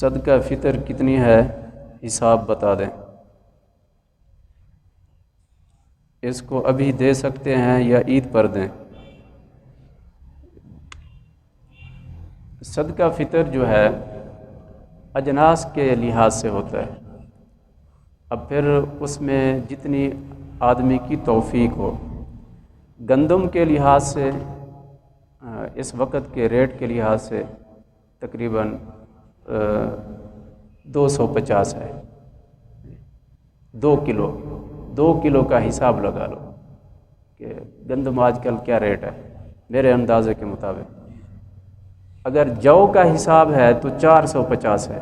صدقہ فطر کتنی ہے حساب بتا دیں۔ اس کو ابھی دے سکتے ہیں یا عید پر دیں۔ صدقہ فطر جو ہے اجناس کے لحاظ سے ہوتا ہے۔ اب پھر اس میں جتنی آدمی کی توفیق ہو، گندم کے لحاظ سے، اس وقت کے ریٹ کے لحاظ سے تقریباً دو سو پچاس ہے۔ دو کلو دو کلو کا حساب لگا لو کہ گندم آج کل کیا ریٹ ہے۔ میرے اندازے کے مطابق۔ اگر جو کا حساب ہے تو چار سو پچاس ہے۔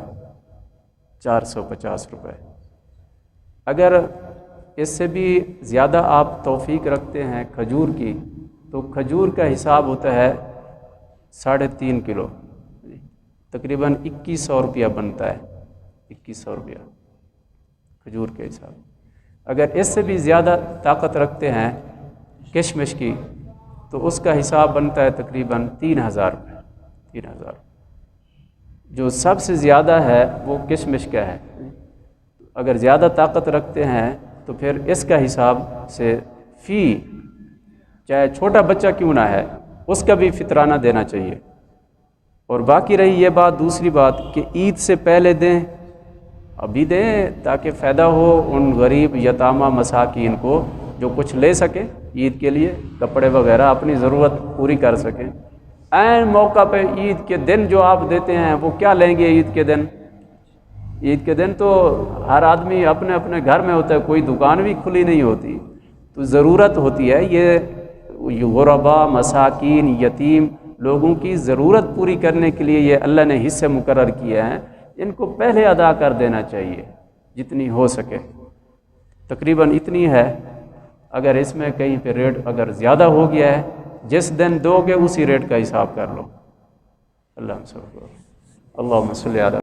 چار سو پچاس روپے۔ اگر اس سے بھی زیادہ آپ توفیق رکھتے ہیں کھجور کی، تو کھجور کا حساب ہوتا ہے ساڑھے تین کلو۔ تقریباً اکیس سو روپیہ بنتا ہے۔ اکیس سو روپیہ۔ کھجور کے حساب۔ اگر اس سے بھی زیادہ طاقت رکھتے ہیں کشمش کی، تو اس کا حساب بنتا ہے تقریباً تین ہزار روپے۔ تین ہزار۔ جو سب سے زیادہ ہے وہ کشمش کا ہے۔ اگر زیادہ طاقت رکھتے ہیں تو پھر اس کا حساب سے فی، چاہے چھوٹا بچہ کیوں نہ ہے، اس کا بھی فطرانہ دینا چاہیے۔ اور باقی رہی یہ بات، دوسری بات کہ عید سے پہلے دیں، ابھی دیں تاکہ فائدہ ہو ان غریب یتامہ مساکین کو جو کچھ لے سکے عید کے لیے، کپڑے وغیرہ اپنی ضرورت پوری کر سکیں۔ عین موقع پہ عید کے دن جو آپ دیتے ہیں، وہ کیا لیں گے عید کے دن؟ عید کے دن تو ہر آدمی اپنے اپنے گھر میں ہوتا ہے، کوئی دکان بھی کھلی نہیں ہوتی۔ تو ضرورت ہوتی ہے یہ غربا مساکین، یتیم لوگوں کی ضرورت پوری کرنے کے لیے یہ اللہ نے حصے مقرر کیے ہیں، ان کو پہلے ادا کر دینا چاہیے، جتنی ہو سکے۔ تقریباً اتنی ہے۔ اگر اس میں کہیں پہ ریٹ اگر زیادہ ہو گیا ہے، جس دن دو گے، اسی ریٹ کا حساب کر لو۔ اللہ اللہ مسلم